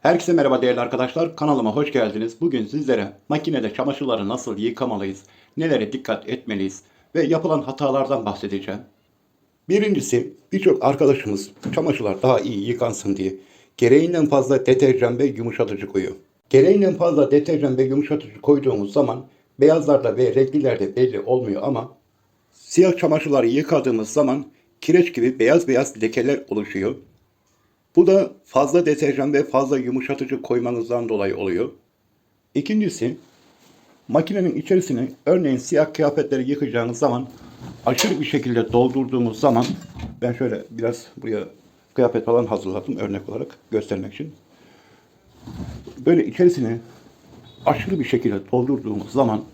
Herkese merhaba değerli arkadaşlar. Kanalıma hoş geldiniz. Bugün sizlere makinede çamaşırları nasıl yıkamalıyız, nelere dikkat etmeliyiz ve yapılan hatalardan bahsedeceğim. Birincisi birçok arkadaşımız çamaşırlar daha iyi yıkansın diye gereğinden fazla deterjan ve yumuşatıcı koyuyor. Gereğinden fazla deterjan ve yumuşatıcı koyduğumuz zaman beyazlarda ve renklilerde belli olmuyor ama siyah çamaşırları yıkadığımız zaman kireç gibi beyaz beyaz lekeler oluşuyor. Bu da fazla deterjan ve fazla yumuşatıcı koymanızdan dolayı oluyor. İkincisi, makinenin içerisine örneğin siyah kıyafetleri yıkayacağınız zaman aşırı bir şekilde doldurduğumuz zaman ben şöyle biraz buraya kıyafet falan hazırladım örnek olarak göstermek için. Böyle içerisine aşırı bir şekilde doldurduğumuz zaman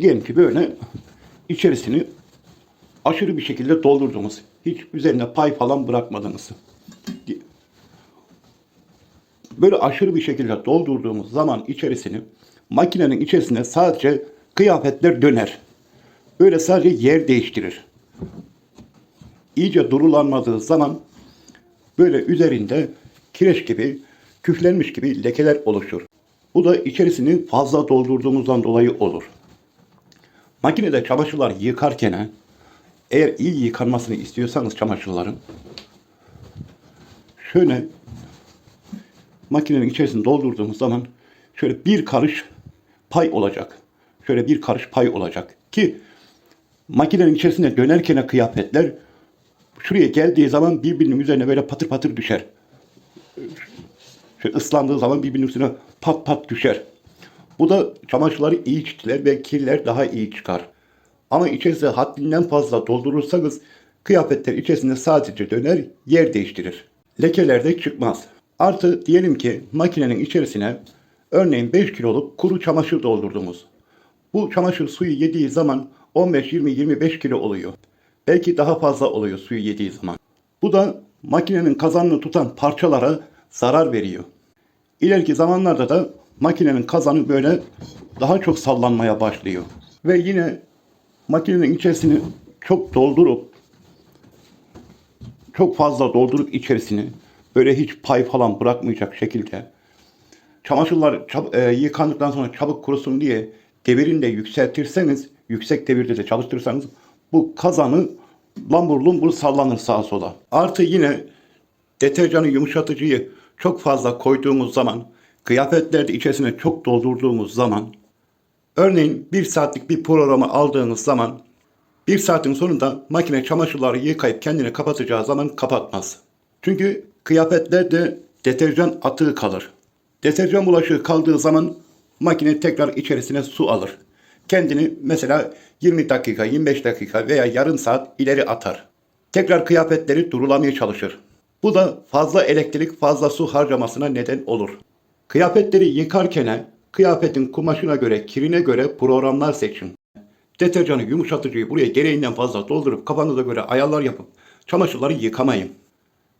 diyelim ki böyle içerisini aşırı bir şekilde doldurduğumuz, hiç üzerine pay falan bırakmadığınız. Böyle aşırı bir şekilde doldurduğumuz zaman içerisini makinenin içerisine sadece kıyafetler döner. Böyle sadece yer değiştirir. İyice durulanmadığı zaman böyle üzerinde kireç gibi, küflenmiş gibi lekeler oluşur. Bu da içerisini fazla doldurduğumuzdan dolayı olur. Makinede çamaşırlar yıkarken eğer iyi yıkanmasını istiyorsanız çamaşırların şöyle makinenin içerisini doldurduğumuz zaman şöyle bir karış pay olacak. Şöyle bir karış pay olacak ki makinenin içerisinde dönerken kıyafetler şuraya geldiği zaman birbirinin üzerine böyle patır patır düşer. Şöyle ıslandığı zaman birbirinin üstüne pat pat düşer. Bu da çamaşırları iyi çitiler ve kirler daha iyi çıkar. Ama içerisine haddinden fazla doldurursanız kıyafetler içerisinde sadece döner, yer değiştirir. Lekeler de çıkmaz. Artı diyelim ki makinenin içerisine örneğin 5 kiloluk kuru çamaşır doldurdunuz. Bu çamaşır suyu yediği zaman 15, 20, 25 kilo oluyor. Belki daha fazla oluyor suyu yediği zaman. Bu da makinenin kazanını tutan parçalara zarar veriyor. İleriki zamanlarda da makinenin kazanı böyle daha çok sallanmaya başlıyor. Ve yine makinenin içerisini çok doldurup çok fazla doldurup içerisini böyle hiç pay falan bırakmayacak şekilde çamaşırlar çab- e, yıkandıktan sonra çabuk kurusun diye devirini de yükseltirseniz yüksek devirde de çalıştırırsanız bu kazanı lambur lumbur sallanır sağa sola. Artı yine deterjanı yumuşatıcıyı çok fazla koyduğumuz zaman kıyafetlerde içerisine çok doldurduğumuz zaman Örneğin bir saatlik bir programı aldığınız zaman bir saatin sonunda makine çamaşırları yıkayıp kendini kapatacağı zaman kapatmaz. Çünkü kıyafetlerde deterjan atığı kalır. Deterjan bulaşığı kaldığı zaman makine tekrar içerisine su alır. Kendini mesela 20 dakika, 25 dakika veya yarım saat ileri atar. Tekrar kıyafetleri durulamaya çalışır. Bu da fazla elektrik, fazla su harcamasına neden olur. Kıyafetleri yıkarken kıyafetin kumaşına göre, kirine göre programlar seçin. Deterjanı, yumuşatıcıyı buraya gereğinden fazla doldurup kafanıza göre ayarlar yapıp çamaşırları yıkamayın.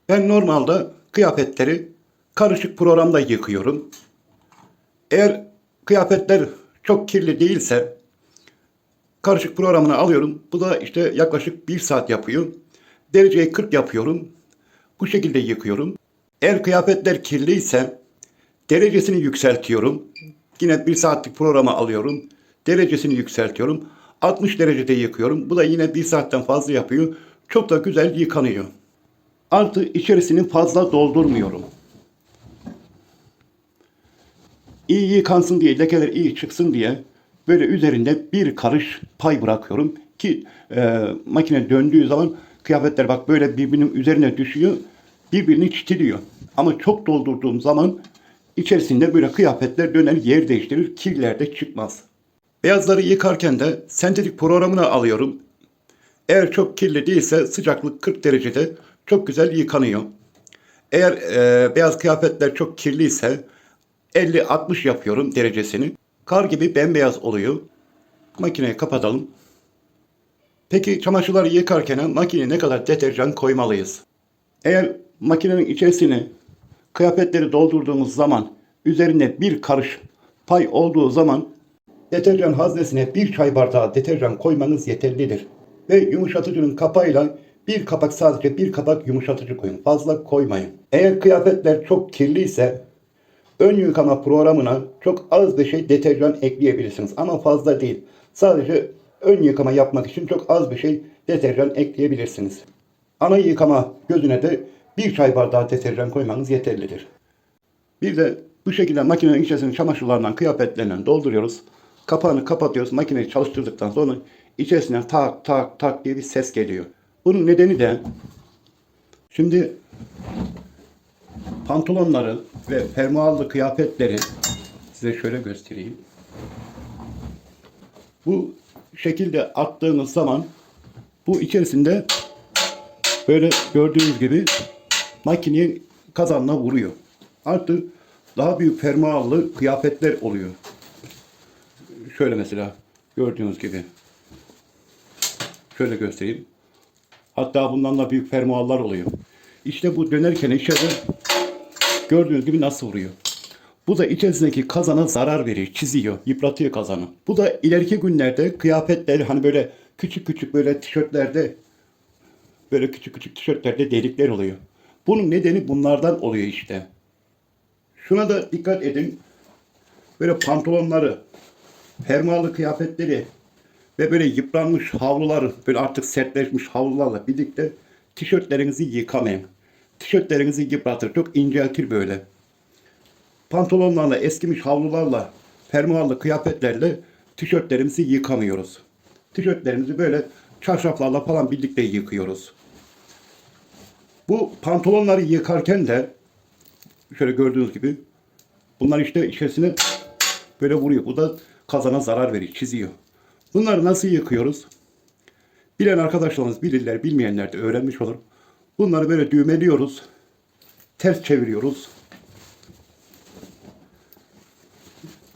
Ben normalde kıyafetleri karışık programda yıkıyorum. Eğer kıyafetler çok kirli değilse karışık programını alıyorum. Bu da işte yaklaşık bir saat yapıyor. Dereceyi 40 yapıyorum. Bu şekilde yıkıyorum. Eğer kıyafetler kirliyse derecesini yükseltiyorum. Yine bir saatlik programı alıyorum. Derecesini yükseltiyorum. 60 derecede yıkıyorum. Bu da yine bir saatten fazla yapıyor. Çok da güzel yıkanıyor. Artı içerisini fazla doldurmuyorum. İyi yıkansın diye, lekeler iyi çıksın diye böyle üzerinde bir karış pay bırakıyorum ki e, makine döndüğü zaman kıyafetler bak böyle birbirinin üzerine düşüyor, birbirini çitiliyor. Ama çok doldurduğum zaman içerisinde böyle kıyafetler döner yer değiştirir, kirler de çıkmaz. Beyazları yıkarken de sentetik programını alıyorum. Eğer çok kirli değilse sıcaklık 40 derecede çok güzel yıkanıyor. Eğer e, beyaz kıyafetler çok kirliyse 50-60 yapıyorum derecesini. Kar gibi bembeyaz oluyor. Makineyi kapatalım. Peki çamaşırları yıkarken makineye ne kadar deterjan koymalıyız? Eğer makinenin içerisine kıyafetleri doldurduğumuz zaman üzerine bir karış pay olduğu zaman deterjan haznesine bir çay bardağı deterjan koymanız yeterlidir. Ve yumuşatıcının kapağıyla Bir kapak sadece bir kapak yumuşatıcı koyun. Fazla koymayın. Eğer kıyafetler çok kirliyse ön yıkama programına çok az bir şey deterjan ekleyebilirsiniz. Ama fazla değil. Sadece ön yıkama yapmak için çok az bir şey deterjan ekleyebilirsiniz. Ana yıkama gözüne de bir çay bardağı deterjan koymanız yeterlidir. Bir de bu şekilde makinenin içerisine çamaşırlarından, kıyafetlerinden dolduruyoruz. Kapağını kapatıyoruz. Makineyi çalıştırdıktan sonra içerisinden tak tak tak diye bir ses geliyor. Bunun nedeni de şimdi pantolonları ve fermuarlı kıyafetleri size şöyle göstereyim. Bu şekilde attığınız zaman bu içerisinde böyle gördüğünüz gibi makineye kazanla vuruyor. Artık daha büyük fermuarlı kıyafetler oluyor. Şöyle mesela gördüğünüz gibi. Şöyle göstereyim. Hatta bundan da büyük fermuarlar oluyor. İşte bu dönerken içeride gördüğünüz gibi nasıl vuruyor. Bu da içerisindeki kazana zarar veriyor, çiziyor, yıpratıyor kazanı. Bu da ileriki günlerde kıyafetler hani böyle küçük küçük böyle tişörtlerde böyle küçük küçük tişörtlerde delikler oluyor. Bunun nedeni bunlardan oluyor işte. Şuna da dikkat edin. Böyle pantolonları, fermuarlı kıyafetleri ve böyle yıpranmış havluları, böyle artık sertleşmiş havlularla birlikte tişörtlerinizi yıkamayın. Tişörtlerinizi yıpratır, çok inceltir böyle. Pantolonlarla, eskimiş havlularla, fermuarlı kıyafetlerle tişörtlerimizi yıkamıyoruz. Tişörtlerimizi böyle çarşaflarla falan birlikte yıkıyoruz. Bu pantolonları yıkarken de şöyle gördüğünüz gibi bunlar işte içerisine böyle vuruyor. Bu da kazana zarar veriyor, çiziyor. Bunları nasıl yıkıyoruz? Bilen arkadaşlarımız bilirler, bilmeyenler de öğrenmiş olur. Bunları böyle düğmeliyoruz. Ters çeviriyoruz.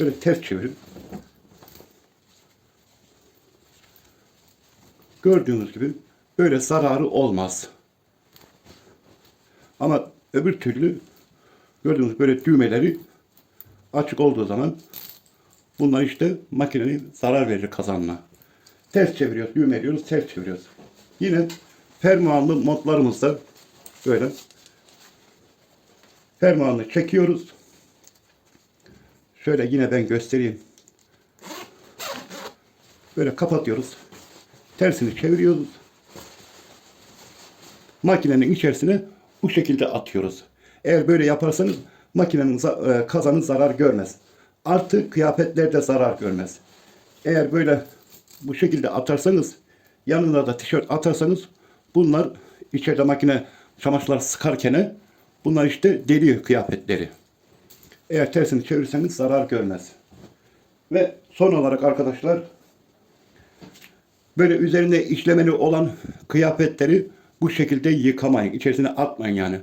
Böyle ters çevirip gördüğünüz gibi böyle zararı olmaz. Ama öbür türlü gördüğünüz böyle düğmeleri açık olduğu zaman bunlar işte makinenin zarar verir kazanına. Ters çeviriyoruz, düğmeliyoruz, ters çeviriyoruz. Yine fermuarlı modlarımızda böyle fermuarını çekiyoruz. Şöyle yine ben göstereyim. Böyle kapatıyoruz. Tersini çeviriyoruz. Makinenin içerisine bu şekilde atıyoruz. Eğer böyle yaparsanız makinenin e, kazanı zarar görmez. Artı kıyafetler de zarar görmez. Eğer böyle bu şekilde atarsanız yanına da tişört atarsanız bunlar içeride makine çamaşırlar sıkarken bunlar işte deliyor kıyafetleri. Eğer tersini çevirirseniz zarar görmez. Ve son olarak arkadaşlar böyle üzerinde işlemeli olan kıyafetleri bu şekilde yıkamayın. İçerisine atmayın yani.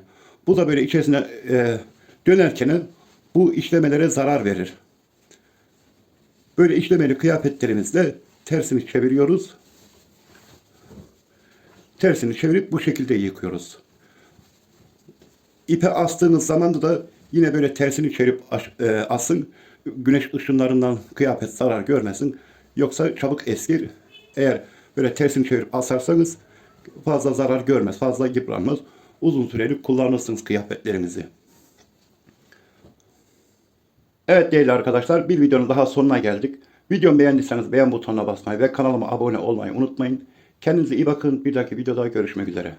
Bu da böyle içerisine e, dönerken bu işlemelere zarar verir. Böyle işlemeli kıyafetlerimizle tersini çeviriyoruz. Tersini çevirip bu şekilde yıkıyoruz. İpe astığınız zaman da yine böyle tersini çevirip aş- e, asın. Güneş ışınlarından kıyafet zarar görmesin. Yoksa çabuk eskir. Eğer böyle tersini çevirip asarsanız fazla zarar görmez, fazla yıpranmaz. Uzun süreli kullanırsınız kıyafetlerinizi. Evet değerli arkadaşlar bir videonun daha sonuna geldik. Videomu beğendiyseniz beğen butonuna basmayı ve kanalıma abone olmayı unutmayın. Kendinize iyi bakın. Bir dahaki videoda görüşmek üzere.